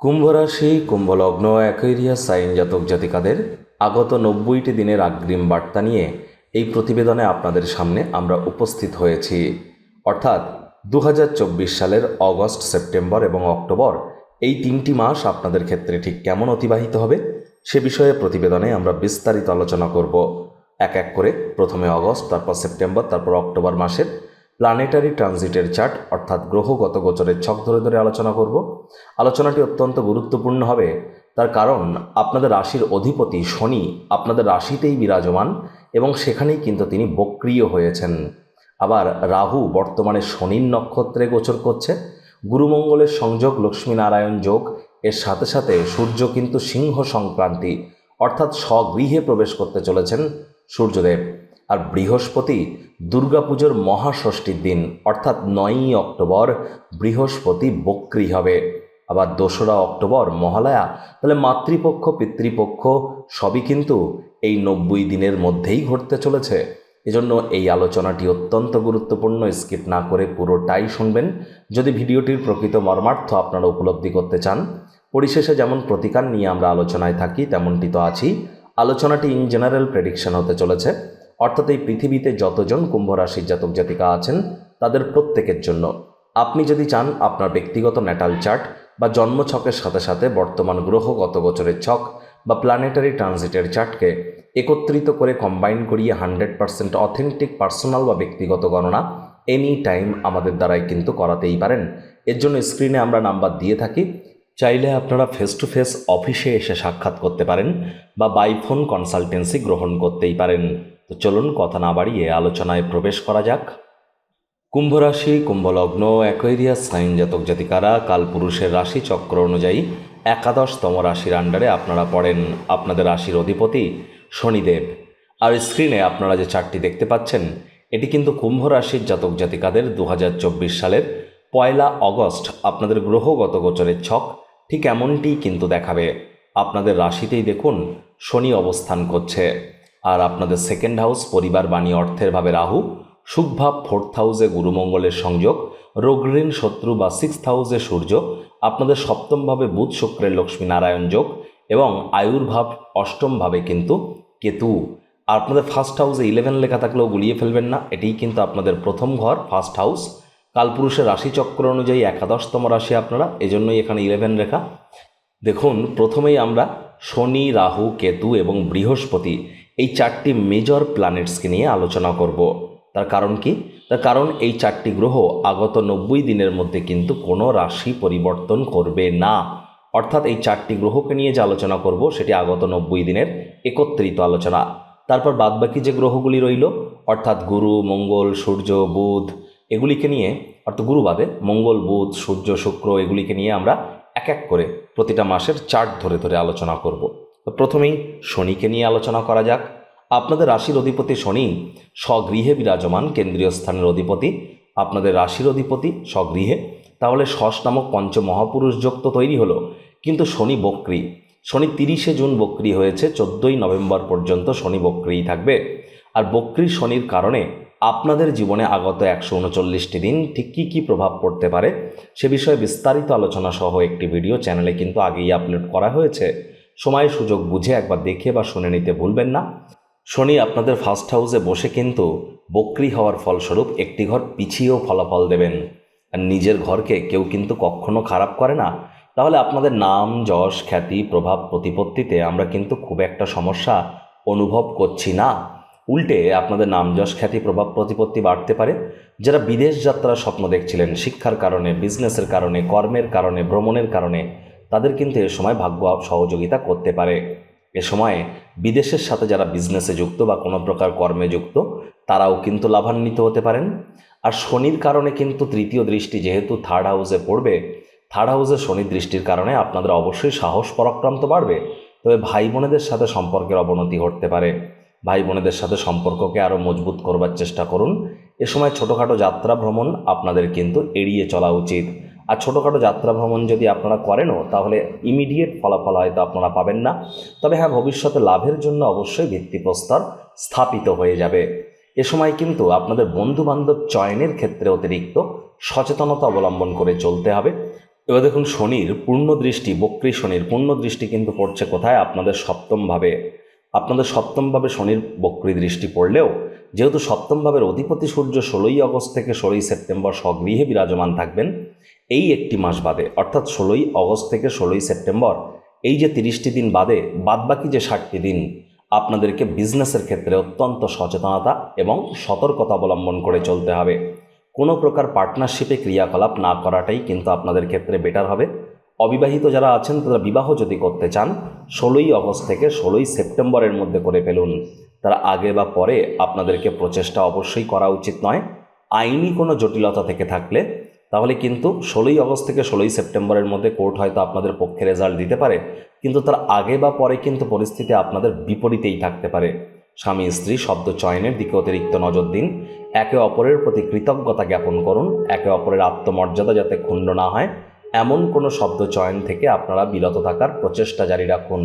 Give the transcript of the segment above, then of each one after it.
কুম্ভ রাশি কুম্ভলগ্ন অ্যাকোয়ারিয়া সাইন জাতক জাতিকাদের আগত নব্বইটি দিনের আগ্রিম বার্তা নিয়ে এই প্রতিবেদনে আপনাদের সামনে আমরা উপস্থিত হয়েছি। অর্থাৎ দু হাজার চব্বিশ সালের অগস্ট, সেপ্টেম্বর এবং অক্টোবর এই তিনটি মাস আপনাদের ক্ষেত্রে ঠিক কেমন অতিবাহিত হবে সে বিষয়ে প্রতিবেদনে আমরা বিস্তারিত আলোচনা করব। এক এক করে প্রথমে অগস্ট, তারপর সেপ্টেম্বর, তারপর অক্টোবর মাসের প্ল্যানেটারি ট্রানজিটের চার্ট অর্থাৎ গ্রহগত গোচরের ছক ধরে ধরে আলোচনা করব। আলোচনাটি অত্যন্ত গুরুত্বপূর্ণ হবে, তার কারণ আপনাদের রাশির অধিপতি শনি আপনাদের রাশিতেই বিরাজমান এবং সেখানেই কিন্তু তিনি বক্রিয় হয়েছেন। আবার রাহু বর্তমানে শনির নক্ষত্রে গোচর করছে। গুরুমঙ্গলের সংযোগ, লক্ষ্মীনারায়ণ যোগ, এর সাথে সাথে সূর্য কিন্তু সিংহ সংক্রান্তি, অর্থাৎ স্বগৃহে প্রবেশ করতে চলেছেন সূর্যদেব। আর বৃহস্পতি দুর্গাপুজোর মহাষষ্ঠীর দিন, অর্থাৎ নয়ই অক্টোবর, বৃহস্পতি বক্রি হবে। আবার দোসরা অক্টোবর, মহালয়া, তাহলে মাতৃপক্ষ, পিতৃপক্ষ, সবই কিন্তু এই নব্বই দিনের মধ্যেই ঘটতে চলেছে। এজন্য এই আলোচনাটি অত্যন্ত গুরুত্বপূর্ণ, স্কিপ না করে পুরোটাই শুনবেন। যদি ভিডিওটির প্রকৃত মর্মার্থ আপনারা উপলব্ধি করতে চান, পরিশেষে যেমন প্রতিকার নিয়ে আমরা আলোচনায় থাকি, তেমনটি তো আছি আলোচনাটি ইন জেনারেল প্রেডিকশন হতে চলেছে। অর্থাৎ এই পৃথিবীতে যতজন কুম্ভ রাশির জাতক জাতিকা আছেন, তাদের প্রত্যেকের জন্য। আপনি যদি চান আপনার ব্যক্তিগত ন্যাটাল চার্ট বা জন্মছকের সাথে সাথে বর্তমান গ্রহ গত বছরের ছক বা প্ল্যানেটারি ট্রানজিটের চার্টকে একত্রিত করে কম্বাইন করিয়ে হান্ড্রেড পার্সেন্ট অথেন্টিক পার্সোনাল বা ব্যক্তিগত গণনা এনি টাইম আমাদের দ্বারাই কিন্তু করাতেই পারেন। এর জন্য স্ক্রিনে আমরা নাম্বার দিয়ে থাকি। চাইলে আপনারা ফেস টু ফেস অফিসে এসে সাক্ষাৎ করতে পারেন বা বাই ফোন কনসালটেন্সি গ্রহণ করতেই পারেন। তো চলুন কথা না বাড়িয়ে আলোচনায় প্রবেশ করা যাক। কুম্ভ রাশি কুম্ভলগ্ন অ্যাকোয়েরিয়া সাইন জাতক জাতিকারা কালপুরুষের রাশি চক্র অনুযায়ী একাদশতম রাশির আন্ডারে আপনারা পড়েন আপনাদের রাশির অধিপতি শনিদেব। আর স্ক্রিনে আপনারা যে চারটি দেখতে পাচ্ছেন, এটি কিন্তু কুম্ভ রাশির জাতক জাতিকাদের দু হাজার চব্বিশ সালের পয়লা অগস্ট, আপনাদের গ্রহগত গোচরের ছক ঠিক এমনটিই কিন্তু দেখাবে। আপনাদের রাশিতেই দেখুন শনি অবস্থান করছে। আর আপনাদের সেকেন্ড হাউস পরিবার বাণী অর্থের ভাবে রাহু সুখভাব ফোর্থ হাউসে গুরুমঙ্গলের সংযোগ রোগঋণ শত্রু বা সিক্সথ হাউসে সূর্য, আপনাদের সপ্তমভাবে বুধ, শুক্রের লক্ষ্মী নারায়ণ যোগ এবং আয়ুর্ভাব অষ্টমভাবে কিন্তু কেতু। আর আপনাদের ফার্স্ট হাউসে ইলেভেন লেখা থাকলেও গুলিয়ে ফেলবেন না, এটিই কিন্তু আপনাদের প্রথম ঘর ফার্স্ট হাউস কালপুরুষের রাশিচক্র অনুযায়ী একাদশতম রাশি আপনারা, এজন্যই এখানে ইলেভেন রেখা দেখুন, প্রথমেই আমরা শনি, রাহু, কেতু এবং বৃহস্পতি এই চারটি মেজর প্ল্যানেটসকে নিয়ে আলোচনা করব। তার কারণ কি? তার কারণ এই চারটি গ্রহ আগত নব্বই দিনের মধ্যে কিন্তু কোনো রাশি পরিবর্তন করবে না। অর্থাৎ এই চারটি গ্রহকে নিয়ে যে আলোচনা করব, সেটি আগত নব্বই দিনের একত্রিত আলোচনা। তারপর বাদবাকি যে গ্রহগুলি রইল, অর্থাৎ গুরু, মঙ্গল, সূর্য, বুধ, এগুলিকে নিয়ে, অর্থাৎ গুরু বাদে মঙ্গল, বুধ, সূর্য, শুক্র, এগুলিকে নিয়ে আমরা এক এক করে প্রতিটা মাসের চার্ট ধরে ধরে আলোচনা করব। তো প্রথমেই শনিকে নিয়ে আলোচনা করা যাক। আপনাদের রাশির অধিপতি শনি স্বগৃহে বিরাজমান, কেন্দ্রীয় স্থানের অধিপতি। আপনাদের রাশির অধিপতি স্বগৃহে। তাহলে শশ নামক পঞ্চ মহাপুরুষ যোগ তো তৈরি হলো। কিন্তু শনি বক্রী। শনি তিরিশে জুন বক্রি হয়েছে, চোদ্দোই নভেম্বর পর্যন্ত শনি বক্রিই থাকবে। আর বক্রী শনির কারণে আপনাদের জীবনে আগত একশো উনচল্লিশটি দিন ঠিক কী কী প্রভাব পড়তে পারে সে বিষয়ে বিস্তারিত আলোচনা সহ একটি ভিডিও চ্যানেলে কিন্তু আগেই আপলোড করা হয়েছে। সময় সুযোগ বুঝে একবার দেখে বা শুনে নিতে ভুলবেন না। শনি আপনাদের ফার্স্ট হাউসে বসে কিন্তু বক্রি হওয়ার ফলস্বরূপ একটি ঘর পিছিয়েও ফলাফল দেবেন। আর নিজের ঘরকে কেউ কিন্তু কখনো খারাপ করে না। তাহলে আপনাদের নাম, যশ, খ্যাতি, প্রভাব, প্রতিপত্তিতে আমরা কিন্তু খুব একটা সমস্যা অনুভব করছি না। উল্টে আপনাদের নাম, যশ, খ্যাতি, প্রভাব, প্রতিপত্তি বাড়তে পারে। যারা বিদেশ যাত্রার স্বপ্ন দেখছিলেন, শিক্ষার কারণে বিজনেসের কারণে, কর্মের কারণে, ভ্রমণের কারণে তাদের কিন্তু এ সময় ভাগ্য সহযোগিতা করতে পারে। এ সময়ে বিদেশের সাথে যারা বিজনেসে যুক্ত বা কোনো প্রকার কর্মে যুক্ত, তারাও কিন্তু লাভান্বিত হতে পারেন। আর শনির কারণে কিন্তু তৃতীয় দৃষ্টি যেহেতু থার্ড হাউসে পড়বে থার্ড হাউসে শনির দৃষ্টির কারণে আপনাদের অবশ্যই সাহস পরাক্রান্ত বাড়বে। তবে ভাই বোনেদের সাথে সম্পর্কের অবনতি ঘটতে পারে। ভাই বোনেদের সাথে সম্পর্ককে আরও মজবুত করবার চেষ্টা করুন। এ সময় ছোটোখাটো যাত্রা ভ্রমণ আপনাদের কিন্তু এড়িয়ে চলা উচিত। আর ছোটোখাটো যাত্রা ভ্রমণ যদি আপনারা করেনও, তাহলে ইমিডিয়েট ফলাফল হয়তো আপনারা পাবেন না। তবে হ্যাঁ ভবিষ্যতে লাভের জন্য অবশ্যই ভিত্তিপ্রস্তর স্থাপিত হয়ে যাবে। এ সময় কিন্তু আপনাদের বন্ধু বান্ধব চয়নের ক্ষেত্রে অতিরিক্ত সচেতনতা অবলম্বন করে চলতে হবে। এবার দেখুন, শনির পূর্ণ দৃষ্টি বক্রী শনির পূর্ণ দৃষ্টি কিন্তু পড়ছে কোথায়? আপনাদের সপ্তমভাবে। আপনাদের সপ্তমভাবে শনির বক্রী দৃষ্টি পড়লেও, যেহেতু সপ্তম ভাবের অধিপতি সূর্য ষোলোই আগস্ট থেকে ষোলোই সেপ্টেম্বর স্বগৃহে বিরাজমান থাকবেন এই একটি মাস বাদে, অর্থাৎ ষোলোই আগস্ট থেকে ষোলোই সেপ্টেম্বর, এই যে তিরিশটি দিন বাদে, বাদবাকি যে ষাটটি দিন, আপনাদেরকে বিজনেসের ক্ষেত্রে অত্যন্ত সচেতনতা এবং সতর্কতা অবলম্বন করে চলতে হবে। কোনো প্রকার পার্টনারশিপে ক্রিয়াকলাপ না করাটাই কিন্তু আপনাদের ক্ষেত্রে বেটার হবে। অবিবাহিত যারা আছেন, তারা বিবাহ যদি করতে চান, ষোলোই আগস্ট থেকে ষোলোই সেপ্টেম্বরের মধ্যে করে ফেলুন। তারা আগে বা পরে আপনাদেরকে প্রচেষ্টা অবশ্যই করা উচিত নয়। আইনি কোনো জটিলতা থেকে থাকলে তাহলে কিন্তু ষোলোই আগস্ট থেকে ষোলোই সেপ্টেম্বরের মধ্যে কোর্ট হয়তো আপনাদের পক্ষে রেজাল্ট দিতে পারে, কিন্তু তার আগে বা পরে কিন্তু পরিস্থিতি আপনাদের বিপরীতেই থাকতে পারে। স্বামী, স্ত্রী, শব্দ চয়নের দিকে অতিরিক্ত নজর দিন, একে অপরের প্রতি কৃতজ্ঞতা জ্ঞাপন করুন, একে অপরের আত্মমর্যাদা যাতে ক্ষুণ্ণ না হয়, এমন কোনো শব্দ চয়ন থেকে আপনারা বিরত থাকার প্রচেষ্টা জারি রাখুন।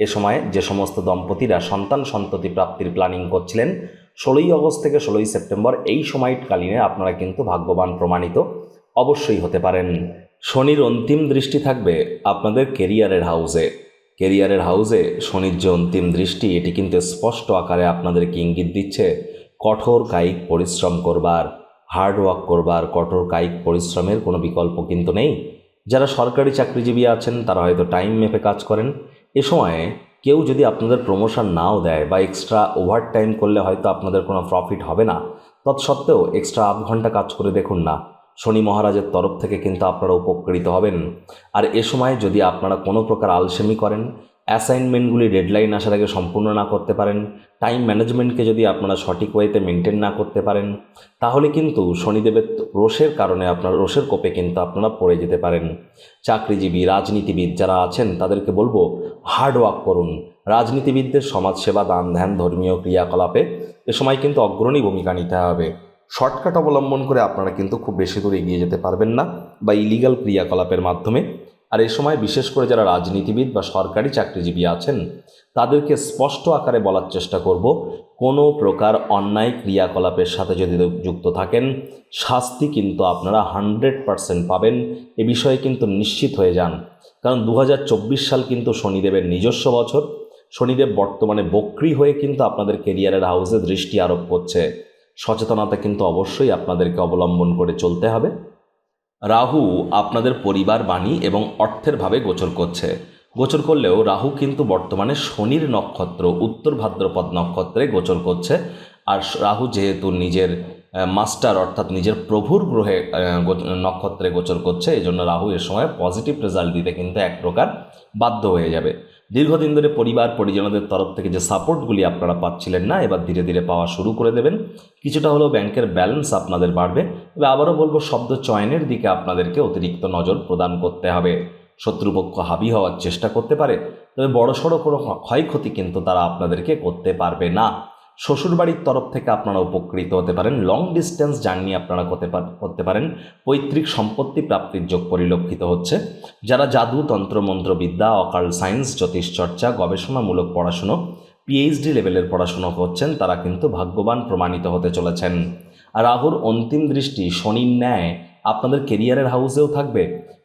এ সময় যে সমস্ত দম্পতিরা সন্তান সন্ততি প্রাপ্তির প্ল্যানিং করছিলেন, ষোলোই আগস্ট থেকে ষোলোই সেপ্টেম্বর এই সময়কালীনে আপনারা কিন্তু ভাগ্যবান প্রমাণিত। অবশ্যই হতে পারেন। শনির অন্তিম দৃষ্টি থাকবে আপনাদের কেরিয়ারের হাউসে। কেরিয়ারের হাউসে শনির যে অন্তিম দৃষ্টি, এটি কিন্তু স্পষ্ট আকারে আপনাদেরকে ইঙ্গিত দিচ্ছে কঠোর কায়িক পরিশ্রম করবার হার্ড ওয়ার্ক করবার, কঠোর কায়িক পরিশ্রমের কোনো বিকল্প কিন্তু নেই। যারা সরকারি চাকরিজীবী আছেন, তারা হয়তো টাইম মেপে কাজ করেন। এ সময়ে কেউ যদি আপনাদের প্রমোশন নাও দেয় বা এক্সট্রা ওভার টাইম করলে হয়তো আপনাদের কোনো প্রফিট হবে না। তৎসত্ত্বেও এক্সট্রা আধ ঘণ্টা কাজ করে দেখুন না। শনি মহারাজের তরফ থেকে কিন্তু আপনারা উপকৃত হবেন। আর এ সময় যদি আপনারা কোনো প্রকার আলসেমি করেন, অ্যাসাইনমেন্টগুলি ডেডলাইন আসার আগে সম্পূর্ণ না করতে পারেন, টাইম ম্যানেজমেন্টকে যদি আপনারা সঠিক ওয়েতে মেনটেন না করতে পারেন, তাহলে কিন্তু শনিদেবের রোষের কারণে আপনার রোষের কোপে কিন্তু আপনারা পড়ে যেতে পারেন। চাকরিজীবী, রাজনীতিবিদ যারা আছেন, তাদেরকে বলব হার্ড ওয়ার্ক করুন। রাজনীতিবিদদের সমাজসেবা, দান ধ্যান, ধর্মীয় ক্রিয়াকলাপে এ সময় কিন্তু অগ্রণী ভূমিকা নিতে হবে। শর্টকাট অবলম্বন করে আপনারা কিন্তু খুব বেশি দূর এগিয়ে যেতে পারবেন না বা ইলিগাল ক্রিয়াকলাপের মাধ্যমে। আর এই সময় বিশেষ করে যারা রাজনীতিবিদ বা সরকারি চাকরিজীবী আছেন, তাদেরকে স্পষ্ট আকারে বলার চেষ্টা করব, কোনো প্রকার অন্যায় ক্রিয়াকলাপের সাথে যদি যুক্ত থাকেন, শাস্তি কিন্তু আপনারা হান্ড্রেড পারসেন্ট পাবেন। এ বিষয়ে কিন্তু নিশ্চিত হয়ে যান। কারণ দু হাজার চব্বিশ সাল কিন্তু শনিদেবের নিজস্ব বছর। শনিদেব বর্তমানে বক্রি হয়ে কিন্তু আপনাদের কেরিয়ারের হাউসে দৃষ্টি আরোপ করছে। সচেতনতা কিন্তু অবশ্যই আপনাদেরকে অবলম্বন করে চলতে হবে। রাহু আপনাদের পরিবার, বাণী এবং অর্থের ভাবে গোচর করছে। গোচর করলেও রাহু কিন্তু বর্তমানে শনির নক্ষত্র, উত্তর ভাদ্রপদ নক্ষত্রে গোচর করছে। আর রাহু যেহেতু নিজের মাস্টার অর্থাৎ নিজের প্রভুর গ্রহে নক্ষত্রে গোচর করছে এই জন্য রাহু এর সময় পজিটিভ রেজাল্ট দিতে কিন্তু এক প্রকার বাধ্য হয়ে যাবে। দীর্ঘদিন ধরে পরিবার, পরিজনদের তরফ থেকে যে সাপোর্টগুলি আপনারা পাচ্ছিলেন না, এবার ধীরে ধীরে পাওয়া শুরু করে দেবেন। কিছুটা হলেও ব্যাংকের ব্যালেন্স আপনাদের বাড়বে। তবে আবারও বলব, শব্দ চয়নের দিকে আপনাদেরকে অতিরিক্ত নজর প্রদান করতে হবে। শত্রুপক্ষ হাবি হওয়ার চেষ্টা করতে পারে, তবে বড়সড় কোনো ক্ষয়ক্ষতি কিন্তু তারা আপনাদেরকে করতে পারবে না। শ্বশুরবাড়ির তরফ থেকে আপনারা উপকৃত হতে পারেন। লং ডিস্টেন্স জার্নি আপনারা করতে করতে পারেন। পৈতৃক সম্পত্তি প্রাপ্তির যোগ পরিলক্ষিত হচ্ছে। যারা জাদু, তন্ত্র মন্ত্রবিদ্যা অকাল সায়েন্স জ্যোতিষচর্চা গবেষণামূলক পড়াশুনো পিএইচডি লেভেলের পড়াশুনো করছেন, তারা কিন্তু ভাগ্যবান প্রমাণিত হতে চলেছেন। আর রাহুর অন্তিম দৃষ্টি, শনির ন্যায়, আপনাদের কেরিয়ারের হাউসেও থাকবে।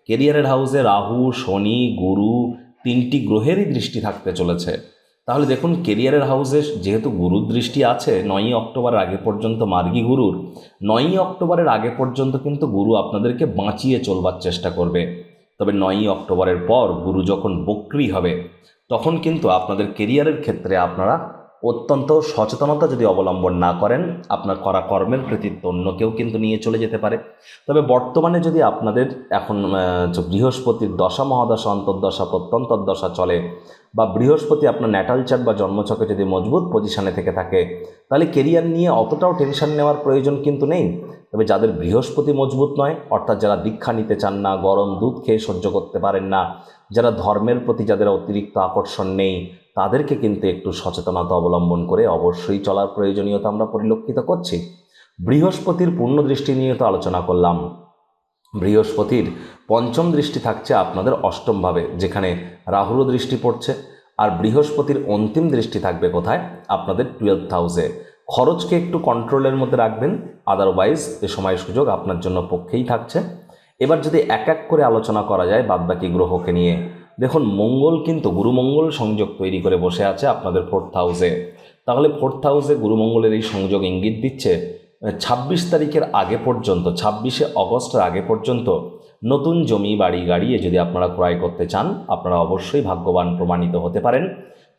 কেরিয়ারের হাউসে রাহু, শনি, গুরু তিনটি গ্রহেরই দৃষ্টি থাকতে চলেছে। তাহলে দেখুন, কেরিয়ারের হাউসে যেহেতু গুরুর দৃষ্টি আছে, নয়ই অক্টোবরের আগে পর্যন্ত মার্গী গুরুর, নয়ই অক্টোবরের আগে পর্যন্ত কিন্তু গুরু আপনাদেরকে বাঁচিয়ে চলবার চেষ্টা করবে। তবে নয়ই অক্টোবরের পর গুরু যখন বক্রি হবে, তখন কিন্তু আপনাদের কেরিয়ারের ক্ষেত্রে আপনারা অত্যন্ত সচেতনতা যদি অবলম্বন না করেন, আপনার করা কর্মের কৃতিত্ব অন্য কেউ কিন্তু নিয়ে চলে যেতে পারে। তবে বর্তমানে যদি আপনাদের এখন বৃহস্পতির দশা, মহাদশা, অন্তর্দশা, প্রত্যন্তর্দশা চলে বা বৃহস্পতি আপনার ন্যাটাল চার্ট বা জন্মছকে যদি মজবুত পজিশানে থেকে থাকে, তাহলে কেরিয়ার নিয়ে অতটাও টেনশন নেওয়ার প্রয়োজন কিন্তু নেই। তবে যাদের বৃহস্পতি মজবুত নয়, অর্থাৎ যারা দীক্ষা নিতে চান না, গরম দুধ খেয়ে সহ্য করতে পারেন না, যারা ধর্মের প্রতি যাদের অতিরিক্ত আকর্ষণ নেই তাদেরকে কিন্তু একটু সচেতনতা অবলম্বন করে অবশ্যই চলার প্রয়োজনীয়তা আমরা পরিলক্ষিত করছি। বৃহস্পতির পূর্ণ দৃষ্টি নিয়ে তো আলোচনা করলাম। বৃহস্পতির পঞ্চম দৃষ্টি থাকছে আপনাদের অষ্টমভাবে যেখানে রাহুরও দৃষ্টি পড়ছে, আর বৃহস্পতির অন্তিম দৃষ্টি থাকবে কোথায়? আপনাদের টুয়েলভ হাউসে খরচকে একটু কন্ট্রোলের মধ্যে রাখবেন আদারওয়াইজ এ সময় সুযোগ আপনার জন্য পক্ষেই থাকছে। এবার যদি এক এক করে আলোচনা করা যায়, বাদবাকি গ্রহকে নিয়ে দেখুন, মঙ্গল কিন্তু গুরুমঙ্গল সংযোগ তৈরি করে বসে আছে আপনাদের ফোর্থ হাউসে তাহলে ফোর্থ হাউসে গুরুমঙ্গলের এই সংযোগ ইঙ্গিত দিচ্ছে, ছাব্বিশ তারিখের আগে পর্যন্ত, ছাব্বিশে অগস্টের আগে পর্যন্ত নতুন জমি, বাড়ি গাড়িয়ে যদি আপনারা ক্রয় করতে চান, আপনারা অবশ্যই ভাগ্যবান প্রমাণিত হতে পারেন।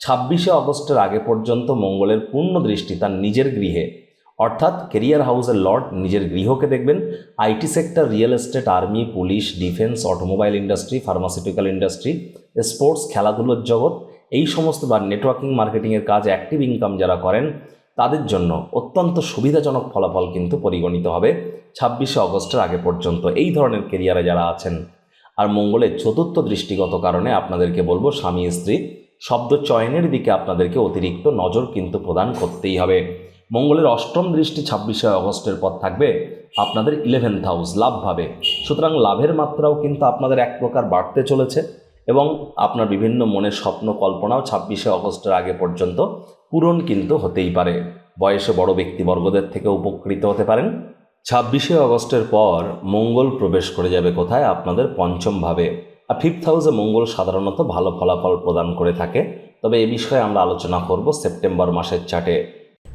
ছাব্বিশে অগস্টের আগে পর্যন্ত মঙ্গলের পূর্ণ দৃষ্টি তার নিজের গৃহে। অর্থাৎ কেরিয়ার হাউসের লর্ড নিজের গৃহকে দেখবেন, IT sector, real estate, army, police, defence, automobile industry, pharmaceutical industry, sports, খেলাধুলোর জগৎ, এই সমস্ত বা নেটওয়ার্কিং, মার্কেটিংয়ের কাজ, অ্যাক্টিভ ইনকাম যারা করেন, তাদের জন্য অত্যন্ত সুবিধাজনক ফলাফল কিন্তু পরিগণিত হবে ছাব্বিশে অগস্টের আগে পর্যন্ত এই ধরনের কেরিয়ারে যারা আছেন। আর মঙ্গলের চতুর্থ দৃষ্টিগত কারণে আপনাদেরকে বলব, স্বামী, স্ত্রী, শব্দ চয়নের দিকে আপনাদেরকে অতিরিক্ত নজর কিন্তু প্রদান করতেই হবে। মঙ্গলের অষ্টম দৃষ্টি ছাব্বিশে অগস্টের পর থাকবে আপনাদের ইলেভেন্থ হাউস লাভ ভাবে। সুতরাং লাভের মাত্রাও কিন্তু আপনাদের এক প্রকার বাড়তে চলেছে এবং আপনার বিভিন্ন মনের স্বপ্ন কল্পনাও ছাব্বিশে অগস্টের আগে পর্যন্ত পূরণ কিন্তু হতেই পারে। বয়সে বড় ব্যক্তিবর্গদের থেকে উপকৃত হতে পারেন। ছাব্বিশে অগস্টের পর মঙ্গল প্রবেশ করে যাবে কোথায়? আপনাদের পঞ্চম ভাবে। আর ফিফথ হাউসে মঙ্গল সাধারণত ভালো ফলাফল প্রদান করে থাকে। তবে এ বিষয়ে আমরা আলোচনা করব সেপ্টেম্বর মাসের চার্টে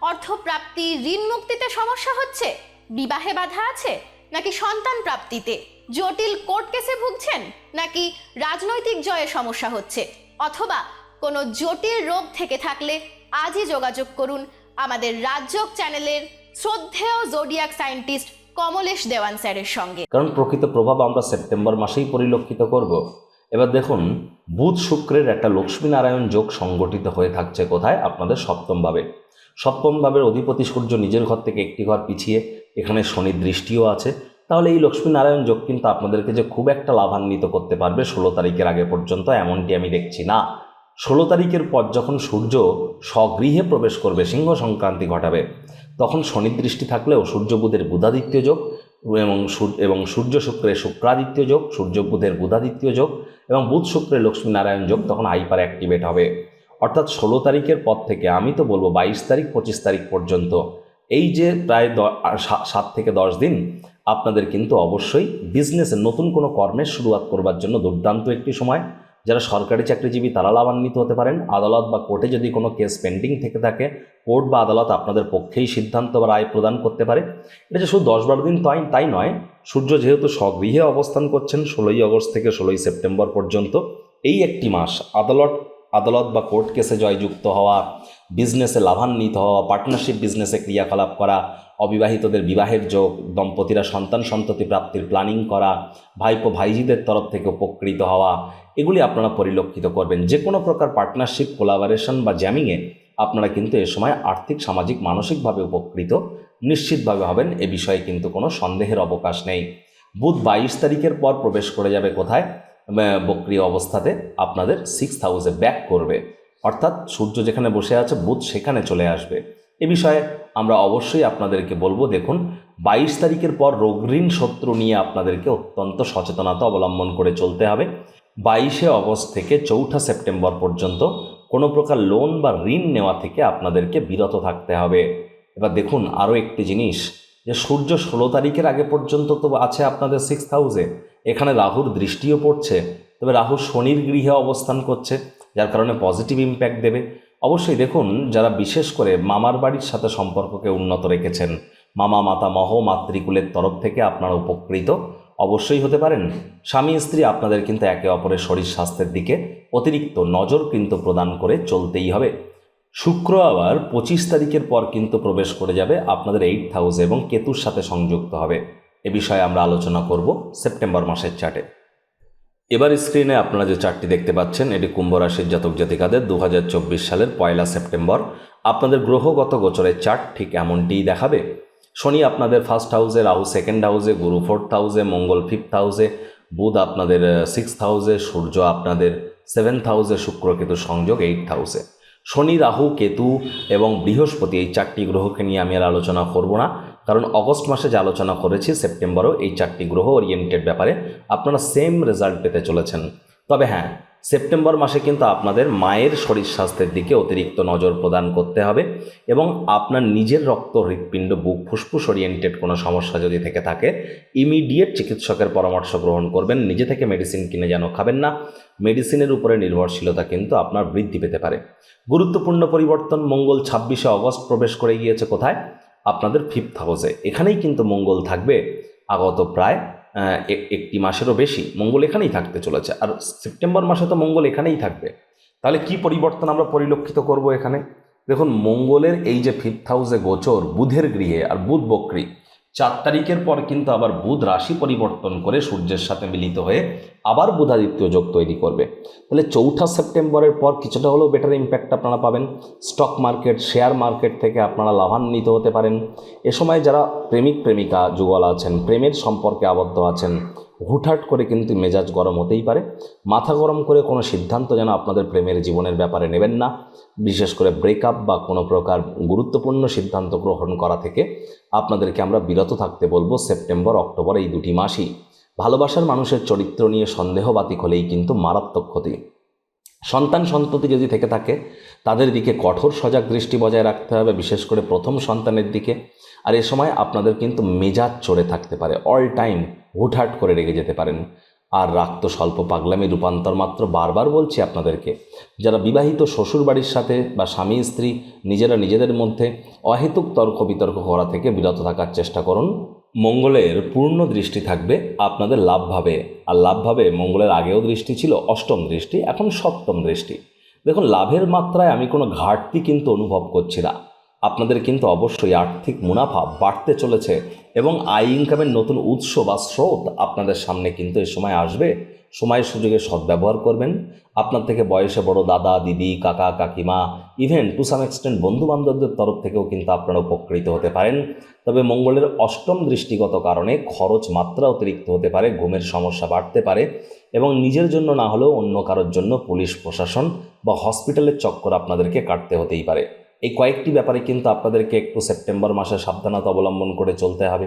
অর্থপ্রাপ্তি, ঋণ মুক্তিতে সমস্যা হচ্ছে? বিবাহে বাধা আছে? নাকি সন্তান প্রাপ্তিতে? জটিল কোর্ট কেসে ভুগছেন? নাকি রাজনৈতিক জয়ে সমস্যা হচ্ছে? অথবা কোনো জটিল রোগ থেকে থাকলে আজই যোগাযোগ করুন আমাদের রাজযোগ চ্যানেলের শ্রদ্ধেয় জোডিয়াক সায়েন্টিস্ট কমলেশ দেওয়ান স্যারের সঙ্গে। কারণ প্রকৃত প্রভাব আমরা সেপ্টেম্বর মাসেই পরিলক্ষিত করব। এবার দেখুন, বুধ শুক্রের একটা লক্ষ্মীনারায়ণ যোগ সংগঠিত হয়ে থাকছে কোথায়? আপনাদের সপ্তমভাবে সপ্তম ভাবের অধিপতি সূর্য নিজের ঘর থেকে একটি ঘর পিছিয়ে এখানে শনির দৃষ্টিও আছে। তাহলে এই লক্ষ্মীনারায়ণ যোগ কিন্তু আপনাদেরকে যে খুব একটা লাভান্বিত করতে পারবে ষোলো তারিখের আগে পর্যন্ত, এমনটি আমি দেখছি না। ষোলো তারিখের পর যখন সূর্য স্বগৃহে প্রবেশ করবে, সিংহ সংক্রান্তি ঘটাবে, তখন শনির দৃষ্টি থাকলেও সূর্য বুধের বুধাদিত্য যোগ এবং এবং সূর্য শুক্রের শুক্রাদিত্য যোগ, সূর্য বুধের বুধাদিত্য যোগ এবং বুধ শুক্রের লক্ষ্মীনারায়ণ যোগ তখন হাইপার অ্যাক্টিভেট হবে। অর্থাৎ ষোলো তারিখের পর থেকে আমি তো বলব বাইশ তারিখ, পঁচিশ তারিখ পর্যন্ত। এই যে প্রায় সাত থেকে দশ দিন আপনাদের কিন্তু অবশ্যই বিজনেসে নতুন কোনো কর্মের শুরুয়াত করবার জন্য দুর্দান্ত একটি সময়। যারা সরকারি চাকরিজীবী তারা লাভান্বিত হতে পারেন। আদালত বা কোর্টে যদি কোনো কেস পেন্ডিং থেকে থাকে, কোর্ট বা আদালত আপনাদের পক্ষেই সিদ্ধান্ত বা রায় প্রদান করতে পারে। এটা যে শুধু দশ বারো দিন তাই তাই নয়, সূর্য যেহেতু স্বগৃহে অবস্থান করছেন, ষোলোই আগস্ট থেকে ষোলোই সেপ্টেম্বর পর্যন্ত, এই একটি মাস আদালত আদালত বা কোর্ট কেসে জয়যুক্ত হওয়া, বিজনেসে লাভান্বিত হওয়া পার্টনারশিপ বিজনেসে ক্রিয়াকলাপ করা, অবিবাহিতদের বিবাহের যোগ, দম্পতিরা সন্তান সন্ততি প্রাপ্তির প্ল্যানিং করা, ভাইপো ভাইজিদের তরফ থেকে উপকৃত হওয়া, এগুলি আপনারা পরিলক্ষিত করবেন। যে কোনো প্রকার পার্টনারশিপ কোলাবারেশন বা জ্যামিংয়ে আপনারা কিন্তু এ সময় আর্থিক, সামাজিক, মানসিকভাবে উপকৃত। নিশ্চিতভাবে হবেন, এ বিষয়ে কিন্তু কোনো সন্দেহের অবকাশ নেই। বুধ বাইশ তারিখের পর প্রবেশ করে যাবে কোথায়? বক্রিয় অবস্থাতে আপনাদের সিক্স হাউসে ব্যাক করবে। অর্থাৎ সূর্য যেখানে বসে আছে, বুধ সেখানে চলে আসবে। এ বিষয়ে আমরা অবশ্যই আপনাদেরকে বলব, দেখুন, বাইশ তারিখের পর রোগঋণ শত্রু নিয়ে আপনাদেরকে অত্যন্ত সচেতনতা অবলম্বন করে চলতে হবে। বাইশে অগস্ট থেকে চৌঠা সেপ্টেম্বর পর্যন্ত কোনো প্রকার লোন বা ঋণ নেওয়া থেকে আপনাদেরকে বিরত থাকতে হবে। এবার দেখুন আরও একটি জিনিস, যে সূর্য ষোলো তারিখের আগে পর্যন্ত তো আছে আপনাদের সিক্স হাউসে এখানে রাহুর দৃষ্টিও পড়ছে। তবে রাহু শনির গৃহে অবস্থান করছে, যার কারণে পজিটিভ ইম্প্যাক্ট দেবে। অবশ্যই দেখুন, যারা বিশেষ করে মামার বাড়ির সাথে সম্পর্ককে উন্নত রেখেছেন, মামা, মাতা, মহ, মাতৃকুলের তরফ থেকে আপনারা উপকৃত। অবশ্যই হতে পারেন, স্বামী, স্ত্রী আপনাদের কিন্তু একে অপরের শরীর স্বাস্থ্যের দিকে অতিরিক্ত নজর কিন্তু প্রদান করে চলতেই হবে। শুক্র আবার পঁচিশ তারিখের পর কিন্তু প্রবেশ করে যাবে, আপনাদের এইট হাউসে এবং কেতুর সাথে সংযুক্ত হবে। এ বিষয়ে আমরা আলোচনা করব সেপ্টেম্বর মাসের চার্টে। এবার স্ক্রিনে আপনারা যে চার্টটি দেখতে পাচ্ছেন, এটি কুম্ভ রাশির জাতক জাতিকাদের দু হাজার চব্বিশ সালের পয়লা সেপ্টেম্বর। আপনাদের গ্রহগত গোচরের চার্ট ঠিক এমনটিই দেখাবে। শনি আপনাদের ফার্স্ট হাউসে রাহু সেকেন্ড হাউসে গুরু ফোর্থ হাউসে মঙ্গল ফিফথ হাউসে বুধ আপনাদের সিক্স হাউসে সূর্য আপনাদের সেভেন্থ হাউসে শুক্র কেতু সংযোগ এইট হাউসে শনি, রাহু, কেতু এবং বৃহস্পতি এই চারটি গ্রহকে নিয়ে আমি আর আলোচনা করব না। কারণ অগস্ট মাসে যে আলোচনা করেছি, সেপ্টেম্বরেও এই চারটি গ্রহ ওরিয়েন্টেড ব্যাপারে আপনারা সেম রেজাল্ট পেতে চলেছেন। তবে হ্যাঁ সেপ্টেম্বর মাসে কিন্তু আপনাদের মায়ের শরীর স্বাস্থ্যের দিকে অতিরিক্ত নজর প্রদান করতে হবে এবং আপনার নিজের রক্ত, হৃৎপিণ্ড, বুক, ফুসফুস ওরিয়েন্টেড কোনো সমস্যা যদি থেকে থাকে ইমিডিয়েট চিকিৎসকের পরামর্শ গ্রহণ করবেন। নিজে থেকে মেডিসিন কিনে যেন খাবেন না। মেডিসিনের উপরে নির্ভরশীলতা কিন্তু আপনার বৃদ্ধি পেতে পারে। গুরুত্বপূর্ণ পরিবর্তন, মঙ্গল ছাব্বিশে অগস্ট প্রবেশ করে গিয়েছে কোথায়? আপনাদের ফিফথ হাউসে এখানেই কিন্তু মঙ্গল থাকবে, আগত প্রায় একটি মাসেরও বেশি। মঙ্গল এখানেই থাকতে চলেছে। আর সেপ্টেম্বর মাসে তো মঙ্গল এখানেই থাকবে। তাহলে কি পরিবর্তন আমরা পরিলক্ষিত করব এখানে? দেখুন, মঙ্গলের এই যে ফিফথ হাউসে গোচর, বুধের গৃহে, আর বুধ বক্রী চার তারিখের পর কিন্তু আবার বুধ রাশি পরিবর্তন করে সূর্যের সাথে মিলিত হয়ে আবার বুধাদিত্য যোগ তৈরি করবে। তাহলে চৌঠা সেপ্টেম্বরের পর কিছুটা হলেও বেটার ইম্প্যাক্ট আপনারা পাবেন। স্টক মার্কেট শেয়ার মার্কেট থেকে আপনারা লাভান্বিত হতে পারেন। এ সময় যারা প্রেমিক, প্রেমিকা, যুগল আছেন, প্রেমের সম্পর্কে আবদ্ধ আছেন হুটহাট করে কিন্তু মেজাজ গরম হতেই পারে। মাথা গরম করে কোনো সিদ্ধান্ত যেন আপনাদের প্রেমের জীবনের ব্যাপারে নেবেন না। বিশেষ করে ব্রেকআপ বা কোনো প্রকার গুরুত্বপূর্ণ সিদ্ধান্ত গ্রহণ করা থেকে আপনাদেরকে আমরা বিরত থাকতে বলব সেপ্টেম্বর, অক্টোবর এই দুটি মাসই। ভালোবাসার মানুষের চরিত্র নিয়ে সন্দেহবাতিক হলেই কিন্তু মারাত্মক ক্ষতি। সন্তান সন্ততি যদি থেকে থাকে, তাদের দিকে কঠোর সজাগ দৃষ্টি বজায় রাখতে হবে, বিশেষ করে প্রথম সন্তানের দিকে। আর এ সময় আপনাদের কিন্তু মেজাজ চড়ে থাকতে পারে অল টাইম হুটহাট করে রেগে যেতে পারেন। আর রাগ তো স্বল্প পাগলামি রূপান্তর মাত্র বারবার বলছি আপনাদেরকে। যারা বিবাহিত শ্বশুর বাড়ির সাথে বা স্বামী, স্ত্রী, নিজেরা নিজেদের মধ্যে অহেতুক তর্ক বিতর্ক করা থেকে বিরত থাকার চেষ্টা করুন। মঙ্গলের পূর্ণ দৃষ্টি থাকবে আপনাদের লাভভাবে। আর লাভভাবে মঙ্গলের আগেও দৃষ্টি ছিল, অষ্টম দৃষ্টি, এখন সপ্তম দৃষ্টি। দেখুন, লাভের মাত্রায় আমি কোনো ঘাটতি কিন্তু অনুভব করছি না। আপনাদের কিন্তু অবশ্যই আর্থিক মুনাফা বাড়তে চলেছে এবং আই ইনকামের নতুন উৎস বা স্রোত আপনাদের সামনে কিন্তু এ সময় আসবে। সময় সুযোগে সদ্ব্যবহার করবেন। আপনার থেকে বয়সে বড় দাদা, দিদি, কাকা, কাকিমা ইভেন টু সাম এক্সটেন্ট বন্ধু বান্ধবদের তরফ থেকেও কিন্তু আপনারা উপকৃত হতে পারেন। তবে মঙ্গলের অষ্টম দৃষ্টিগত কারণে খরচ মাত্রা অতিরিক্ত হতে পারে, ঘুমের সমস্যা বাড়তে পারে এবং নিজের জন্য না হলেও অন্য কারোর জন্য পুলিশ, প্রশাসন বা হসপিটালের চক্কর আপনাদেরকে কাটতে হতেই পারে। এই কয়েকটি ব্যাপারে কিন্তু আপনাদেরকে একটু সেপ্টেম্বর মাসে সাবধানতা অবলম্বন করে চলতে হবে।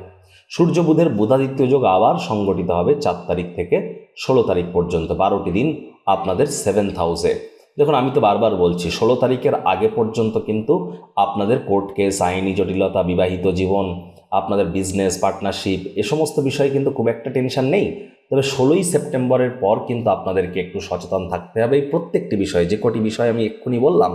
সূর্য বুধের বুধাদিত্য যোগ আবার সংগঠিত হবে চার তারিখ থেকে। ষোলো তারিখ পর্যন্ত, বারোটি দিন আপনাদের সেভেন্থ হাউসে দেখুন, আমি তো বারবার বলছি, ষোলো তারিখের আগে পর্যন্ত কিন্তু আপনাদের কোর্ট কেস আইনি জটিলতা, বিবাহিত জীবন, আপনাদের বিজনেস পার্টনারশিপ এ সমস্ত বিষয়ে কিন্তু খুব একটা টেনশন নেই। তবে ষোলোই সেপ্টেম্বরের পর কিন্তু আপনাদেরকে একটু সচেতন থাকতে হবে এই প্রত্যেকটি বিষয়ে। যে কটি বিষয় আমি এক্ষুনি বললাম,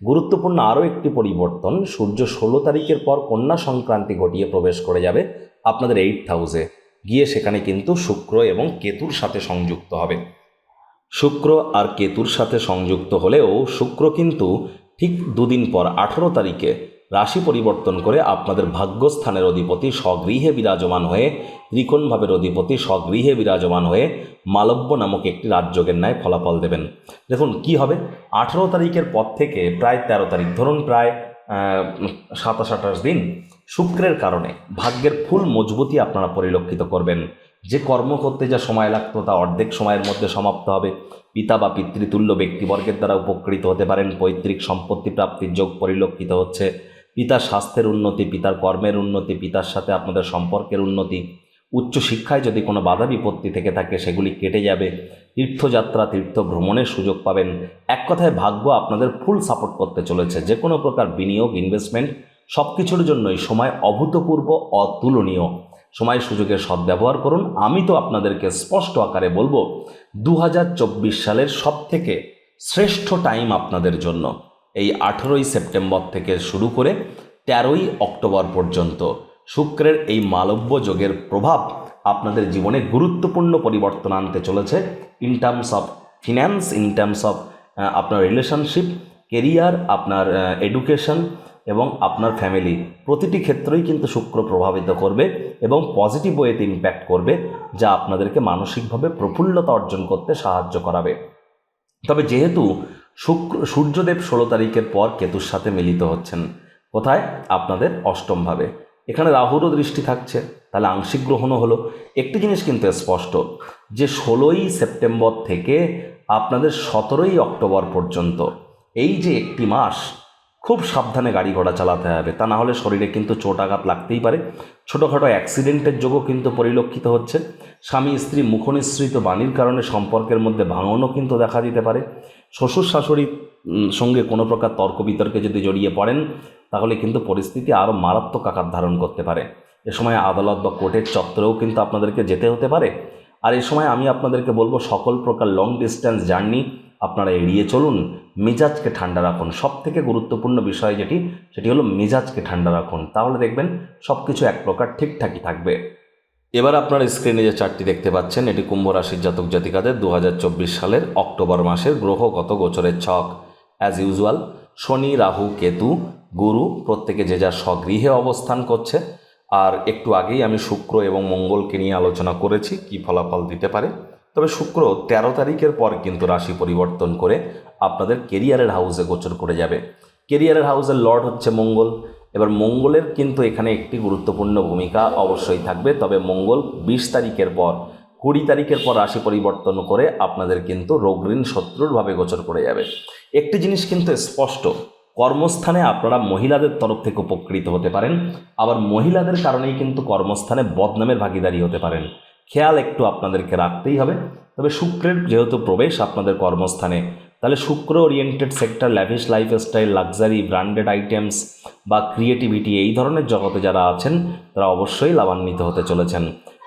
গুরুত্বপূর্ণ আরও একটি পরিবর্তন, সূর্য ষোলো তারিখের পর কন্যা সংক্রান্তি ঘটিয়ে প্রবেশ করে যাবে আপনাদের এইট হাউসে গিয়ে সেখানে কিন্তু শুক্র এবং কেতুর সাথে সংযুক্ত হবে। শুক্র আর কেতুর সাথে সংযুক্ত হলেও শুক্র কিন্তু ঠিক দুদিন পর আঠেরো তারিখে রাশি পরিবর্তন করে আপনাদের ভাগ্যস্থানের অধিপতি স্বগৃহে বিরাজমান হয়ে ত্রিকোণভাবের অধিপতি স্বগৃহে বিরাজমান হয়ে মালব্য নামক একটি রাজযোগের ন্যায় ফলাফল দেবেন। দেখুন কি হবে? আঠেরো তারিখের পর থেকে প্রায় তেরো তারিখ। ধরুন প্রায় সাতাশ আঠাশ দিন শুক্রের কারণে ভাগ্যের ফুল মজবুতি আপনারা পরিলক্ষিত করবেন। যে কর্ম করতে যা সময় লাগতো তা অর্ধেক সময়ের মধ্যে সমাপ্ত হবে। পিতা বা পিতৃতুল্য ব্যক্তিবর্গের দ্বারা উপকৃত হতে পারেন, পৈতৃক সম্পত্তি প্রাপ্তির যোগ পরিলক্ষিত হচ্ছে। পিতার স্বাস্থ্যের উন্নতি, পিতার কর্মের উন্নতি, পিতার সাথে আপনাদের সম্পর্কের উন্নতি। উচ্চ শিক্ষায় যদি কোনো বাধা বিপত্তি থেকে থাকে, সেগুলি কেটে যাবে। তীর্থযাত্রা, তীর্থ ভ্রমণের সুযোগ পাবেন। এক কথায় ভাগ্য আপনাদের ফুল সাপোর্ট করতে চলেছে। যে কোনো প্রকার বিনিয়োগ ইনভেস্টমেন্ট সব কিছুর জন্যই সময় অভূতপূর্ব, অতুলনীয়। সময় সুযোগের সদ্ব্যবহার করুন। আমি তো আপনাদেরকে স্পষ্ট আকারে বলব দু হাজার চব্বিশ সালের সব থেকে শ্রেষ্ঠ টাইম আপনাদের জন্য। এই আঠেরোই সেপ্টেম্বর থেকে শুরু করে তেরোই অক্টোবর পর্যন্ত শুক্রের এই মালব্য যোগের প্রভাব আপনাদের জীবনে গুরুত্বপূর্ণ পরিবর্তন আনতে চলেছে in terms of finance in terms of আপনার রিলেশনশিপ কেরিয়ার আপনার এডুকেশন এবং আপনার ফ্যামিলি প্রতিটি ক্ষেত্রেই কিন্তু শুক্র প্রভাবিত করবে এবং পজিটিভ ওয়েতে ইম্প্যাক্ট করবে, যা আপনাদেরকে মানসিকভাবে প্রফুল্লতা অর্জন করতে সাহায্য করাবে। তবে যেহেতু শুক্র, সূর্যদেব ষোলো তারিখের পর কেতুর সাথে মিলিত হচ্ছেন, কোথায়? আপনাদের অষ্টমভাবে। এখানে রাহুরও দৃষ্টি থাকছে, তাহলে আংশিক গ্রহণও হলো। একটি জিনিস কিন্তু স্পষ্ট, যে ষোলোই সেপ্টেম্বর থেকে আপনাদের সতেরোই অক্টোবর পর্যন্ত, এই যে একটি মাস খুব সাবধানে গাড়ি ঘোড়া চালাতে হবে। তা না হলে শরীরে কিন্তু চোট আঘাত লাগতেই পারে। ছোটোখাটো অ্যাক্সিডেন্টের যোগও কিন্তু পরিলক্ষিত হচ্ছে। স্বামী, স্ত্রী মুখনিসৃত বাণীর কারণে সম্পর্কের মধ্যে ভাঙনও কিন্তু দেখা দিতে পারে। শ্বশুর, শাশুড়ির সঙ্গে কোনো প্রকার তর্ক বিতর্কে যদি জড়িয়ে পড়েন, তাহলে কিন্তু পরিস্থিতি আরও মারাত্মক আকার ধারণ করতে পারে। এ সময় আদালত বা কোর্টের চত্বরেও কিন্তু আপনাদেরকে যেতে হতে পারে। আর এ সময় আমি আপনাদেরকে বলব, সকল প্রকার লং ডিস্টেন্স জার্নি আপনারা এড়িয়ে চলুন। মেজাজকে ঠান্ডা রাখুন। সব থেকে গুরুত্বপূর্ণ বিষয় যেটি, সেটি হলো মেজাজকে ঠান্ডা রাখুন। তাহলে দেখবেন সব কিছু এক প্রকার ঠিকঠাকই থাকবে। এবার আপনার স্ক্রিনে যে চারটি দেখতে পাচ্ছেন, এটি কুম্ভ রাশির জাতক জাতিকাদের দু হাজার চব্বিশ সালের অক্টোবর মাসের গ্রহগত গোচরের ছক। অ্যাজ ইউজুয়াল শনি, রাহু, কেতু, গুরু প্রত্যেকে যে যার স্বগৃহে অবস্থান করছে। আর একটু আগেই আমি শুক্র এবং মঙ্গলকে নিয়ে আলোচনা করেছি, কি ফলাফল দিতে পারে। তবে শুক্র তেরো তারিখের পর কিন্তু রাশি পরিবর্তন করে আপনাদের কেরিয়ারের হাউসে গোচর করে যাবে। কেরিয়ারের হাউসের লর্ড হচ্ছে মঙ্গল। এবার মঙ্গলের কিন্তু এখানে একটি গুরুত্বপূর্ণ ভূমিকা অবশ্যই থাকবে। তবে মঙ্গল বিশ তারিখের পর, কুড়ি তারিখের পর রাশি পরিবর্তন করে আপনাদের কিন্তু রোগঋণ শত্রুরভাবে গোচর করে যাবে। একটি জিনিস কিন্তু স্পষ্ট, কর্মস্থানে আপনারা মহিলাদের তরফ থেকে উপকৃত হতে পারেন। আবার মহিলাদের কারণেই কিন্তু কর্মস্থানে বদনামের ভাগিদারি হতে পারেন। খেয়াল একটু আপনাদেরকে রাখতেই হবে। তবে শুক্রের যেহেতু প্রবেশ আপনাদের কর্মস্থানে, তাহলে Shukra oriented sector lavish lifestyle luxury branded items বা ক্রিয়েটিভিটি এই ধরনের জগতে যারা আছেন, তারা অবশ্যই লাভান্বিত হতে চলেছেন।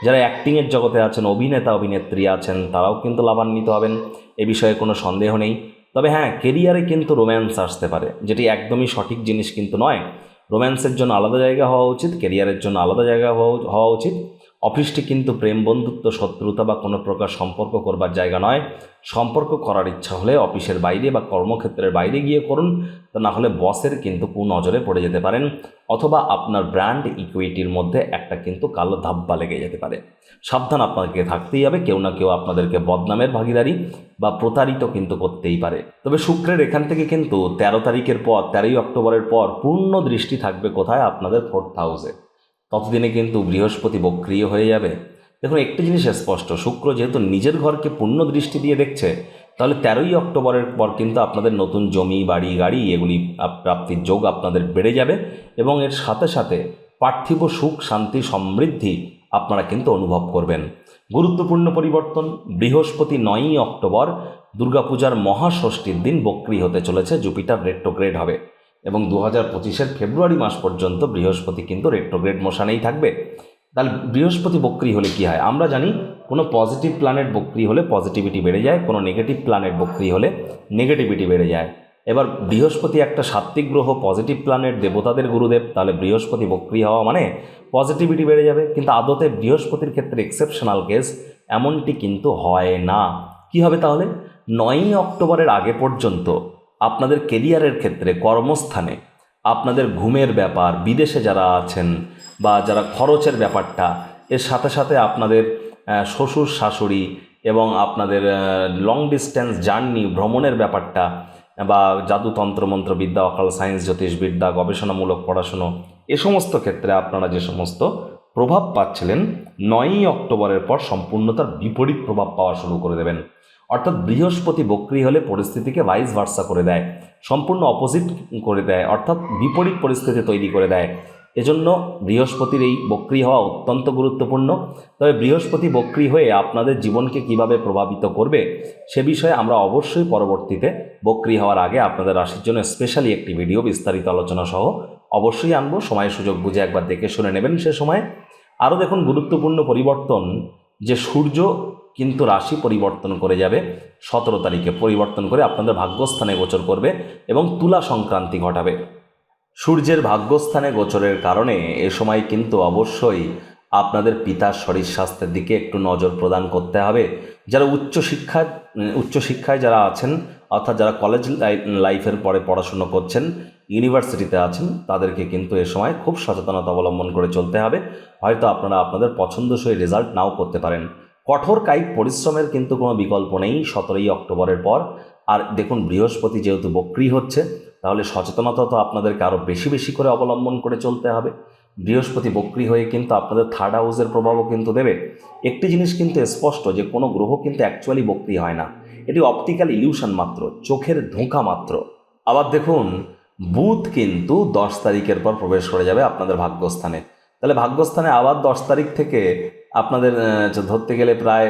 যারা অ্যাক্টিংয়ের জগতে আছেন, অভিনেতা, অভিনেত্রী আছেন, তারাও কিন্তু লাভান্বিত হবেন, এ বিষয়ে কোনো সন্দেহ নেই। তবে হ্যাঁ কেরিয়ারে কিন্তু রোম্যান্স আসতে পারে, যেটি একদমই সঠিক জিনিস কিন্তু নয়। রোম্যান্সের জন্য আলাদা জায়গা হওয়া উচিত কেরিয়ারের জন্য আলাদা জায়গা হওয়া হওয়া উচিত অফিসটি কিন্তু প্রেম, বন্ধুত্ব, শত্রুতা বা কোনো প্রকার সম্পর্ক করবার জায়গা নয়। সম্পর্ক করার ইচ্ছা হলে অফিসের বাইরে বা কর্মক্ষেত্রের বাইরে গিয়ে করুন। তা না হলে বসের কিন্তু কুনজরে পড়ে যেতে পারেন। অথবা আপনার ব্র্যান্ড ইকুইটির মধ্যে একটা কিন্তু কালো ধাব্বা লেগে যেতে পারে। সাবধান আপনাকে থাকতেই হবে। কেউ না কেউ আপনাদেরকে বদনামের ভাগিদারি বা প্রতারিত কিন্তু করতেই পারে। তবে শুক্রের এখান থেকে কিন্তু তেরো তারিখের পর, তেরোই অক্টোবরের পর পূর্ণ দৃষ্টি থাকবে কোথায়? আপনাদের ফোর্থ হাউসে। ততদিনে কিন্তু বৃহস্পতি বক্রিয় হয়ে যাবে। দেখুন, একটি জিনিস স্পষ্ট, শুক্র যেহেতু নিজের ঘরকে পূর্ণ দৃষ্টি দিয়ে দেখছে, তাহলে তেরোই অক্টোবরের পর কিন্তু আপনাদের নতুন জমি, বাড়ি, গাড়ি, এগুলি প্রাপ্তির যোগ আপনাদের বেড়ে যাবে এবং এর সাথে সাথে পার্থিব সুখ, শান্তি, সমৃদ্ধি আপনারা কিন্তু অনুভব করবেন। গুরুত্বপূর্ণ পরিবর্তন, বৃহস্পতি নয়ই অক্টোবর, দুর্গাপূজার মহাষষ্ঠীর দিন বক্রি হতে চলেছে, জুপিটার রেট্রোগ্রেড হবে। এবং দু হাজার পঁচিশের ফেব্রুয়ারি মাস পর্যন্ত বৃহস্পতি কিন্তু রেট্রোগ্রেড মোশানেই থাকবে। তাহলে বৃহস্পতি বক্রি হলে কি হয়? আমরা জানি কোনো পজিটিভ প্ল্যানেট বক্রি হলে পজিটিভিটি বেড়ে যায়, কোনো নেগেটিভ প্ল্যানেট বক্রি হলে নেগেটিভিটি বেড়ে যায়। এবার বৃহস্পতি একটা সাত্ত্বিক গ্রহ পজিটিভ প্ল্যানেট দেবতাদের গুরুদেব, তাহলে বৃহস্পতি বক্রি হওয়া মানে পজিটিভিটি বেড়ে যাবে। কিন্তু আদতে বৃহস্পতির ক্ষেত্রে এক্সেপশনাল কেস এমনটি কিন্তু হয় না। কি হবে তাহলে? নয়ই অক্টোবরের আগে পর্যন্ত আপনাদের কেরিয়ারের ক্ষেত্রে, কর্মস্থানে, আপনাদের ঘুমের ব্যাপার, বিদেশে যারা আছেন বা যারা খরচের ব্যাপারটা, এর সাথে সাথে আপনাদের শ্বশুর, শাশুড়ি এবং আপনাদের লং ডিস্টেন্স জার্নি ভ্রমণের ব্যাপারটা বা জাদুতন্ত্র মন্ত্র বিদ্যা অকাল সায়েন্স জ্যোতিষবিদ্যা, গবেষণামূলক পড়াশুনো, এ সমস্ত ক্ষেত্রে আপনারা যে সমস্ত প্রভাব পাচ্ছিলেন, নয়ই অক্টোবরের পর সম্পূর্ণ তার বিপরীত প্রভাব পাওয়া শুরু করে দেবেন। অর্থাৎ বৃহস্পতি বক্রি হলে পরিস্থিতিকে ভাইস ভার্সা করে দেয়, সম্পূর্ণ অপোজিট করে দেয়, অর্থাৎ বিপরীত পরিস্থিতি তৈরি করে দেয়। এজন্য বৃহস্পতির এই বক্রি হওয়া অত্যন্ত গুরুত্বপূর্ণ। তবে বৃহস্পতি বক্রি হয়ে আপনাদের জীবনকে কীভাবে প্রভাবিত করবে, সে বিষয়ে আমরা অবশ্যই পরবর্তীতে বক্রি হওয়ার আগে আপনাদের রাশির জন্য স্পেশালি একটি ভিডিও বিস্তারিত আলোচনা সহ অবশ্যই আনব। সময় সুযোগ বুঝে একবার দেখে শুনে নেবেন সে সময়। আরও দেখুন, গুরুত্বপূর্ণ পরিবর্তন, যে সূর্য কিন্তু রাশি পরিবর্তন করে যাবে। সতেরো তারিখে পরিবর্তন করে আপনাদের ভাগ্যস্থানে গোচর করবে এবং তুলা সংক্রান্তি ঘটাবে। সূর্যের ভাগ্যস্থানে গোচরের কারণে এ সময় কিন্তু অবশ্যই আপনাদের পিতার শরীর স্বাস্থ্যের দিকে একটু নজর প্রদান করতে হবে। যারা উচ্চশিক্ষা উচ্চশিক্ষায় যারা আছেন অর্থাৎ যারা কলেজ লাইফের পরে পড়াশুনো করছেন, ইউনিভার্সিটিতে আছেন, তাদেরকে কিন্তু এ সময় খুব সচেতনতা অবলম্বন করে চলতে হবে। হয়তো আপনারা আপনাদের পছন্দসই রেজাল্ট নাও করতে পারেন। কঠোর কায়িক পরিশ্রমের কিন্তু কোনো বিকল্প নেই সতেরোই অক্টোবরের পর। আর দেখুন, বৃহস্পতি যেহেতু বক্রি হচ্ছে, তাহলে সচেতনতা তো আপনাদেরকে আরও বেশি বেশি করে অবলম্বন করে চলতে হবে। বৃহস্পতি বক্রি হয়ে কিন্তু আপনাদের থার্ড হাউসের প্রভাবও কিন্তু দেবে। একটি জিনিস কিন্তু স্পষ্ট, যে কোনো গ্রহ কিন্তু অ্যাকচুয়ালি বক্রি হয় না। এটি অপটিক্যাল ইলিউশন মাত্র, চোখের ধোঁকা মাত্র। আবার দেখুন, বুধ কিন্তু দশ তারিখের পর প্রবেশ করে যাবে আপনাদের ভাগ্যস্থানে। তাহলে ভাগ্যস্থানে আবার দশ তারিখ থেকে আপনাদের ধরতে গেলে প্রায়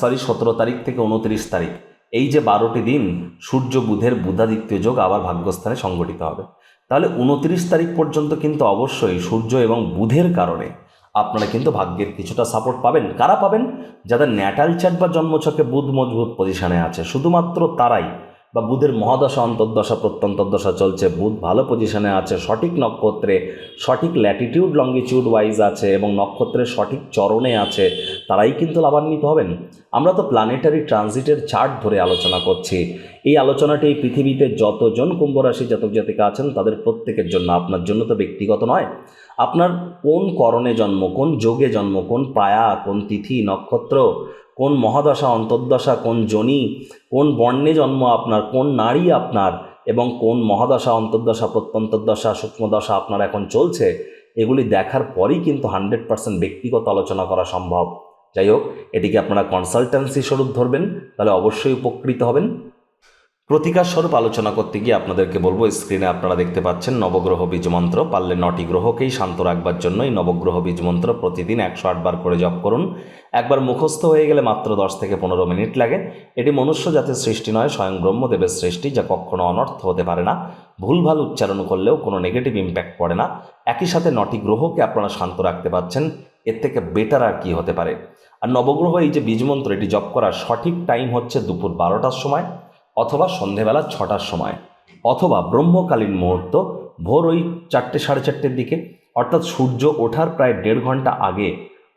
সরি সতেরো তারিখ থেকে উনত্রিশ তারিখ, এই যে বারোটি দিন সূর্য, বুধের বুধাদিত্য যোগ আবার ভাগ্যস্থানে সংগঠিত হবে। তাহলে উনত্রিশ তারিখ পর্যন্ত কিন্তু অবশ্যই সূর্য এবং বুধের কারণে আপনারা কিন্তু ভাগ্যের কিছুটা সাপোর্ট পাবেন। কারা পাবেন? যাদের ন্যাটাল চার্ট বা জন্মছকে বুধ মজবুত পজিশনে আছে, শুধুমাত্র তারাই। বা বুধের মহাদশা, অন্তর্দশা প্রত্যন্তর্দশা চলছে। বুধ ভালো পজিশনে আছে, সঠিক নক্ষত্রে, সঠিক ল্যাটিটিউড লঙ্গিটিউড ওয়াইজ আছে এবং নক্ষত্রের সঠিক চরণে আছে, তারাই কিন্তু লাভান্বিত হবেন। আমরা তো প্ল্যানেটারি ট্রানজিটের চার্ট ধরে আলোচনা করছি। এই আলোচনাটি এই পৃথিবীতে যতজন কুম্ভ রাশি জাতক জাতিকা আছেন, তাদের প্রত্যেকের জন্য, আপনার জন্য তো ব্যক্তিগত নয়। আপনার কোন করণে জন্ম, কোন যোগে জন্ম, কোন পায়া, কোন তিথি, নক্ষত্র কোন মহাদশা, অন্তর্দশা, কোন জনি, কোন বর্ণে জন্ম আপনার, কোন নারী আপনার এবং কোন মহাদশা, অন্তর্দশা প্রত্যন্তর্দশা সূক্ষ্মদশা আপনার এখন চলছে, এগুলি দেখার পরই কিন্তু হান্ড্রেড পার্সেন্ট ব্যক্তিগত আলোচনা করা সম্ভব। যাই হোক, এটিকে আপনারা কনসালটেন্সি স্বরূপ ধরবেন, তাহলে অবশ্যই উপকৃত হবেন। প্রতিকার স্বরূপ আলোচনা করতে গিয়ে আপনাদেরকে বলব স্ক্রিনে আপনারা দেখতে পাচ্ছেন নবগ্রহ বীজ মন্ত্র। পারলে নটি গ্রহকেই শান্ত রাখবার জন্য এই নবগ্রহ বীজ মন্ত্র প্রতিদিন একশো আটবার করে জপ করুন। একবার মুখস্থ হয়ে গেলে মাত্র দশ থেকে পনেরো মিনিট লাগে। এটি মনুষ্য জাতির সৃষ্টি নয়, স্বয়ং ব্রহ্মদেবের সৃষ্টি, যা কখনো অনর্থ হতে পারে না। ভুলভাল উচ্চারণ করলেও কোনো নেগেটিভ ইম্প্যাক্ট পড়ে না। একই সাথে নটি গ্রহকে আপনারা শান্ত রাখতে পারছেন, এর থেকে বেটার আর কি হতে পারে। আর নবগ্রহ এই যে বীজ মন্ত্র, এটি জপ করার সঠিক টাইম হচ্ছে দুপুর বারোটার সময়। অথবা সন্ধেবেলা ছটার সময়, অথবা ব্রহ্মকালীন মুহূর্ত ভোর ওই চারটে, সাড়ে চারটের দিকে। অর্থাৎ সূর্য ওঠার প্রায় দেড় ঘণ্টা আগে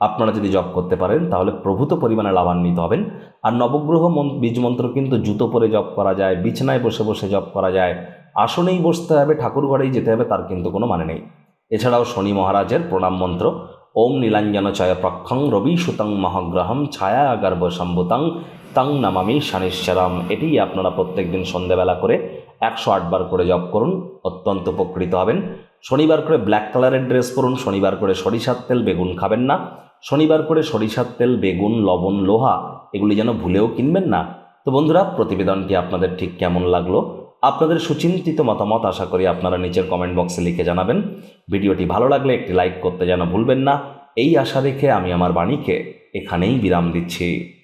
আপনারা যদি জপ করতে পারেন, তাহলে প্রভূত পরিমাণে লাভান্বিত হবেন। আর নবগ্রহ বীজ মন্ত্র কিন্তু জুতো পরে জপ করা যায়, বিছানায় বসে বসে জপ করা যায়। আসনেই বসতে হবে, ঠাকুর ঘরেই যেতে হবে, তার কিন্তু কোনো মানে নেই। এছাড়াও শনি মহারাজের প্রণাম মন্ত্র, ওম নীলাঞ্জন চয় প্রক্ষং রবি সুতং মহাগ্রহম ছায়া গর্ভ সম্ভুতং তং নামামি শানিশ্বরম এটি আপনারা প্রত্যেক দিন সন্ধেবেলা করে একশো আটবার করে জপ করুন, অত্যন্ত উপকৃত হবেন। শনিবার করে ব্ল্যাক কালারের ড্রেস পরুন, শনিবার করে সরিষার তেল, বেগুন খাবেন না। শনিবার করে সরিষার তেল, বেগুন, লবণ, লোহা, এগুলি যেন ভুলেও কিনবেন না। তো বন্ধুরা, প্রতিবেদনটি আপনাদের ঠিক কেমন লাগল? আপনাদের সুচিন্তিত মতামত আশা করি আপনারা নিচের কমেন্ট বক্সে লিখে জানাবেন। ভিডিওটি ভালো লাগলে একটি লাইক করতে যেন ভুলবেন না। এই আশা রেখে আমি আমার বাণীকে এখানেই বিরাম দিচ্ছি।